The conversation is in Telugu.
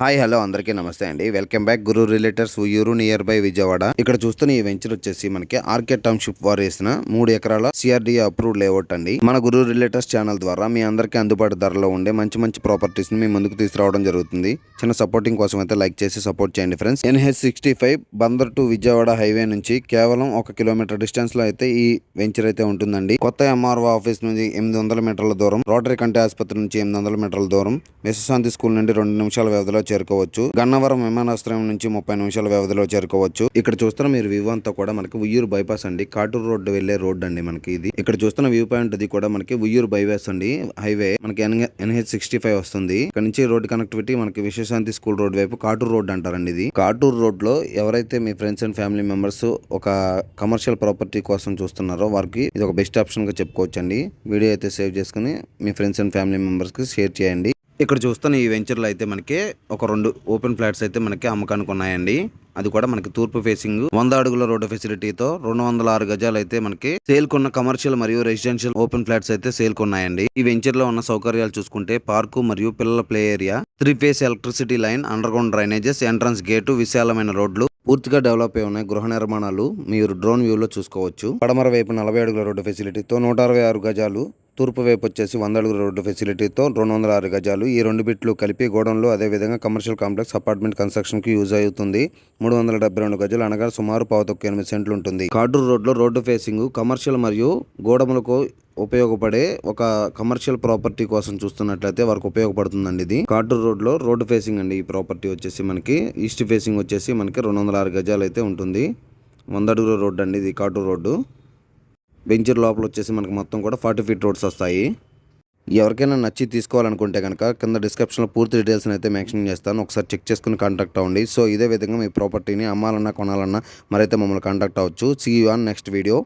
హాయ్ హలో అందరికీ నమస్తే అండి. Welcome back Guru realtors Uyyuru near by Vijayawada. ఇక్కడ చూస్తున్న ఈ వెంచర్ వచ్చేసి మనకి ఆర్కే టౌన్షిప్ వారు వేసిన మూడు ఎకరాల సిఆర్డీ అప్రూవ్డ్ లేఅవుట్ అండి. మన గురు రిలేటర్స్ ఛానల్ ద్వారా మీ అందరికీ అందుబాటు ధరలో ఉండే మంచి మంచి ప్రాపర్టీస్ని మీ ముందుకు తీసుకురావడం జరుగుతుంది. చిన్న సపోర్టింగ్ కోసం అయితే లైక్ చేసి సపోర్ట్ చేయండి friends NH sixty five Bandar to Vijayawada highway నుంచి కేవలం ఒక కిలోమీటర్ డిస్టెన్స్లో అయితే ఈ వెంచర్ అయితే ఉంటుందండి. కొత్త ఎంఆర్ఓ ఆఫీస్ నుంచి ఎనిమిది వందల మీటర్ల దూరం రోటరీ కంటే ఆసుపత్రి నుంచి ఎనిమిది వందల మీటర్ల దూరం విశ్వశాంతి స్కూల్ నుండి రెండు నిమిషాల వ్యవధిలో చేరుకోవచ్చు. గన్నవరం విమానాశ్రయం నుంచి ముప్పై నిమిషాల వ్యవధిలో చేరుకోవచ్చు. ఇక్కడ చూస్తున్న మీరు వ్యూ అంతా కూడా మనకి ఉయ్యూరు బైపాస్ అండి. కాటూరు రోడ్డు వెళ్ళే రోడ్ అండి మనకి ఇది. ఇక్కడ చూస్తున్న వ్యూ పాయింట్ అది కూడా మనకి ఉయ్యూరు బైపాస్ అండి. హైవే మనకి ఎన్హెచ్ సిక్స్టీ ఫైవ్ వస్తుంది. ఇక్కడ నుంచి రోడ్ కనెక్టివిటీ మనకి విశ్వశాంతి స్కూల్ రోడ్ వైపు కాటూరు రోడ్ అంటారండి ఇది. కాటూరు రోడ్లో ఎవరైతే మీ ఫ్రెండ్స్ అండ్ ఫ్యామిలీ మెంబర్స్ ఒక కమర్షియల్ ప్రాపర్టీ కోసం చూస్తున్నారో వారికి ఇది ఒక బెస్ట్ ఆప్షన్గా చెప్పుకోవచ్చు అండి వీడియో అయితే సేవ్ చేసుకుని మీ ఫ్రెండ్స్ అండ్ ఫ్యామిలీ మెంబర్స్కి షేర్ చేయండి. ఇక్కడ చూస్తున్న ఈ వెంచర్లో అయితే మనకి ఒక రెండు ఓపెన్ ఫ్లాట్స్ అయితే మనకి అమ్మకానికి ఉన్నాయండి. అది కూడా మనకి తూర్పు ఫేసింగ్ వంద అడుగుల రోడ్డు ఫెసిలిటీతో రెండు వందల ఆరు గజాలు అయితే మనకి సేల్కున్న కమర్షియల్ మరియు రెసిడెన్షియల్ ఓపెన్ ఫ్లాట్స్ అయితే సేల్కున్నాయండి. ఈ వెంచర్లో ఉన్న సౌకర్యాలు చూసుకుంటే పార్కు మరియు పిల్లల play area three phase electricity line underground drainages entrance gate విశాలమైన రోడ్లు పూర్తిగా డెవలప్ అయి ఉన్నాయి. గృహ నిర్మాణాలు మీరు డ్రోన్ వ్యూలో చూసుకోవచ్చు. పడమర వైపు నలభై అడుగుల రోడ్డు ఫెసిలిటీతో నూట అరవై ఆరు గజాలు తూర్పు వైపు వచ్చేసి వంద అడుగుల రోడ్డు ఫెసిలిటీతో రెండు వందల ఆరు గజాలు. ఈ రెండు బిట్లు కలిపి గోడంలో అదేవిధంగా కమర్షియల్ కాంప్లెక్స్ అపార్ట్మెంట్ కన్స్ట్రక్షన్కి యూజ్ అవుతుంది మూడు వందల డెబ్బై రెండు గజాలు అనగా సుమారు పావుతొక్క ఎనిమిది సెంట్లు ఉంటుంది. కాడూరు రోడ్లో రోడ్డు ఫేసింగ్ కమర్షియల్ మరియు గోడములకు ఉపయోగపడే ఒక కమర్షియల్ ప్రాపర్టీ కోసం చూస్తున్నట్లయితే వారికి ఉపయోగపడుతుందండి ఇది. కాటూరు రోడ్లో రోడ్డు ఫేసింగ్ అండి ఈ ప్రాపర్టీ వచ్చేసి మనకి. ఈస్ట్ ఫేసింగ్ వచ్చేసి మనకి రెండు వందల ఆరు గజాలు అయితే ఉంటుంది. వంద అడుగుల రోడ్డు అండి ఇది కాటూరు రోడ్డు. వెంచర్ లోపల వచ్చేసి మనకి మొత్తం కూడా ఫార్టీ ఫీట్ రోడ్స్ వస్తాయి. ఎవరికైనా నచ్చి తీసుకోవాలనుకుంటే కనుక కింద డిస్క్రిప్షన్లో పూర్తి డీటెయిల్స్ అయితే మెన్షన్ చేస్తాను. ఒకసారి చెక్ చేసుకుని కాంటాక్ట్ అవ్వండి. సో ఇదే విధంగా మీ ప్రాపర్టీని అమ్మాలన్నా కొనాలన్నా మరైతే మమ్మల్ని కాంటాక్ట్ అవ్వచ్చు. See you on next video